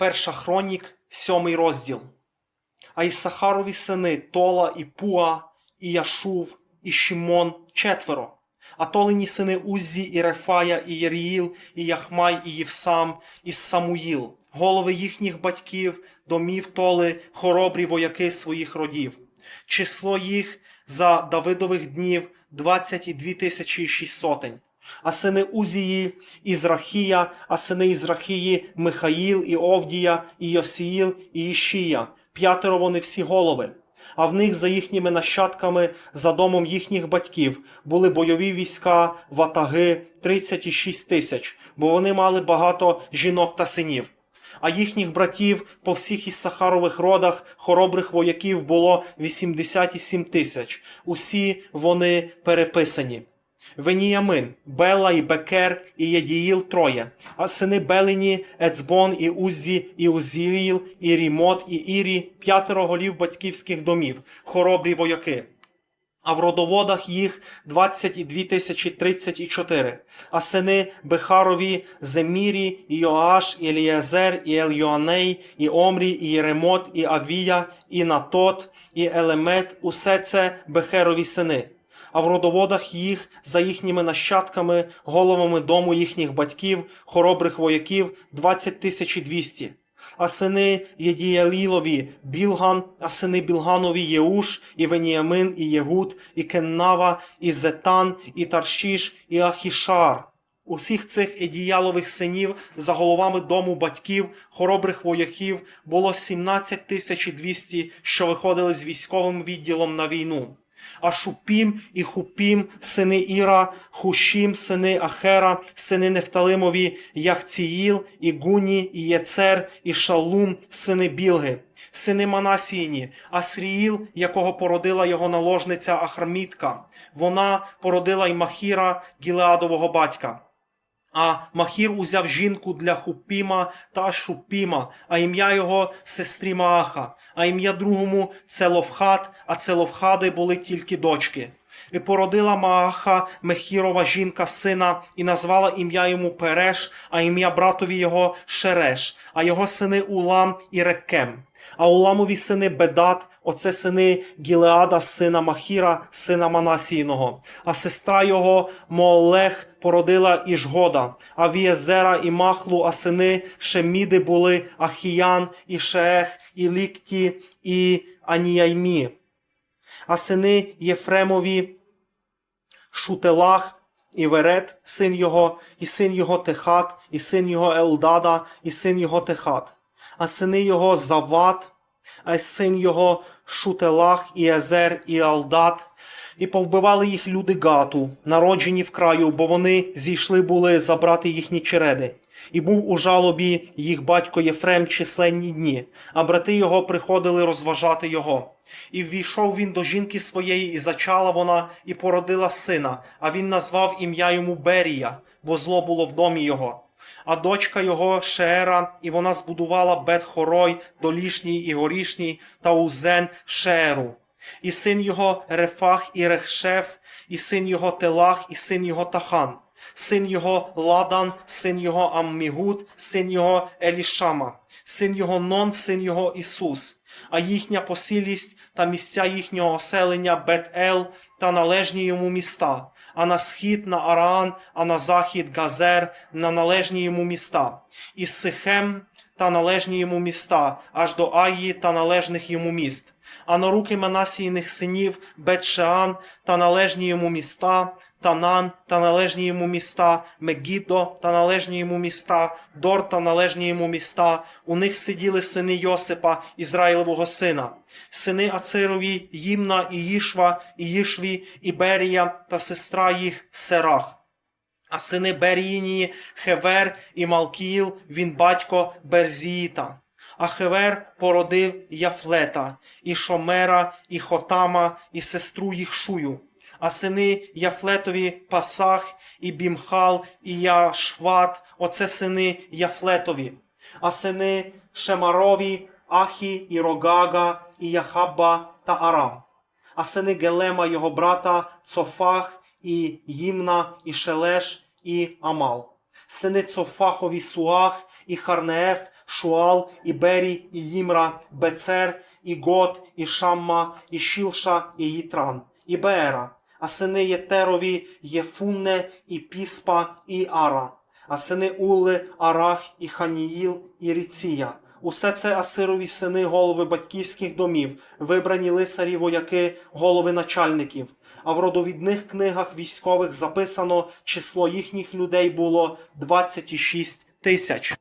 Перша хронік, сьомий розділ. А Ісахарові сини Тола і Пуа, і Яшув, і Шімон четверо. А Толині сини Уззі, і Рефая, і Єріїл, і Яхмай, і Євсам, і Самуїл, голови їхніх батьків, домів Толи, хоробрі вояки своїх родів. Число їх за Давидових днів 22 тисячі шість сотень. А сини Узії, Ізрахія, а сини Ізрахії Михаїл, і Овдія, і Йосіїл, і Ішія. П'ятеро вони всі голови. А в них за їхніми нащадками, за домом їхніх батьків, були бойові війська, ватаги 36 тисяч, бо вони мали багато жінок та синів. А їхніх братів по всіх із Сахарових родах хоробрих вояків було 87 тисяч. Усі вони переписані. Веніямин, Бела і Бекер і Єдіїл троє, а сини Белині, Ецбон і Уззі, і Узіїл, і Рімот, і Ірі, п'ятеро голів батьківських домів, хоробрі вояки. А в родоводах їх 22 тисячі 34. А сини Бехарові, Земірі, і Йоаш, і Елієзер, і Ельйоаней, і Омрі, і Єремот, і Авія, і Натот, і Елемет, усе це Бехерові сини. А в родоводах їх за їхніми нащадками, головами дому їхніх батьків, хоробрих вояків 20 тисяч 200. А сини Єдіялілові Білган, а сини Білганові Єуш, і Веніамин, і Єгуд, і Кеннава, і Зетан, і Таршіш, і Ахішар. Усіх цих Едіялових синів за головами дому батьків, хоробрих вояків було 17 тисяч 200, що виходили з військовим відділом на війну. А Шупім і Хупім, сини Іра, Хушім, сини Ахера, сини Нефталимові, Яхціїл, і Гуні, і Єцер, і Шалум, сини Білги, сини Манасіїні, Асріїл, якого породила його наложниця Ахрамітка. Вона породила й Махіра, Гілеадового батька. А Махір узяв жінку для Хупіма та Шупіма, а ім'я його сестрі Мааха, а ім'я другому Целовхад, а Целовхади були тільки дочки. І породила Мааха Мехірова жінка сина, і назвала ім'я йому Переш, а ім'я братові його Шереш, а його сини Улам і Рекем. А Уламові сини Бедат, оце сини Гілеада, сина Махіра, сина Манасійного, а сестра його Моолех породила Ішгода, а Вієзера і Махлу, а сини Шеміди були Ахіян, і Шеех, і Лікті, і Аніяймі. А сини Єфремові Шутелах, і Верет, син його, і син його Техат, і син його Елдада, і син його Техат, а сини його Зават, а син його Шутелах, і Езер, і Алдат, і повбивали їх люди Гату, народжені в краю, бо вони зійшли були забрати їхні череди. І був у жалобі їх батько Єфрем численні дні, а брати його приходили розважати його. І ввійшов він до жінки своєї, і зачала вона, і породила сина, а він назвав ім'я йому Берія, бо зло було в домі його. А дочка його Шеера, і вона збудувала Бет-Хорой, Долішній і Горішній, та Узен Шееру. І син його Рефах і Рехшеф, і син його Телах, і син його Тахан, син його Ладан, син його Аммігуд, син його Елішама, син його Нон, син його Ісус, а їхня посилість та місця їхнього оселення Бет-Ел та належні йому міста, а на схід на Араан, а на захід Газер, на належні йому міста, і Сихем та належні йому міста, аж до Аї та належних йому міст а на руки Манасійних синів Бетшеан та належні йому міста, Танан та належні йому міста, Мегідо та належні йому міста, Дор та належні йому міста. У них сиділи сини Йосипа, Ізраїлового сина, сини Ацирові, Їмна і Їшва, і Їшві, і Берія та сестра їх Серах. А сини Беріїнії, Хевер і Малкіїл, він батько Берзіїта. А Хевер породив Яфлета, і Шомера, і Хотама, і сестру їх Шую. А сини Яфлетові Пасах, і Бімхал, і Яшват, оце сини Яфлетові. А сини Шемарові, Ахі, і Рогага, і Яхаба та Арам. А сини Гелема його брата Цофах, і Їмна, і Шелеш, і Амал. Сини Цофахові Суах, і Харнееф, Шуал, і Бері, і Їмра, Бецер, і Гот, і Шамма, і Шілша, і Їтран, і Беера. А сини Єтерові Єфунне, і Піспа, і Ара. А сини Улли, Арах, і Ханіїл, і Ріція. Усе це Асирові сини голови батьківських домів, вибрані лицарі вояки, голови начальників. А в родовідних книгах військових записано число їхніх людей було 26 тисяч.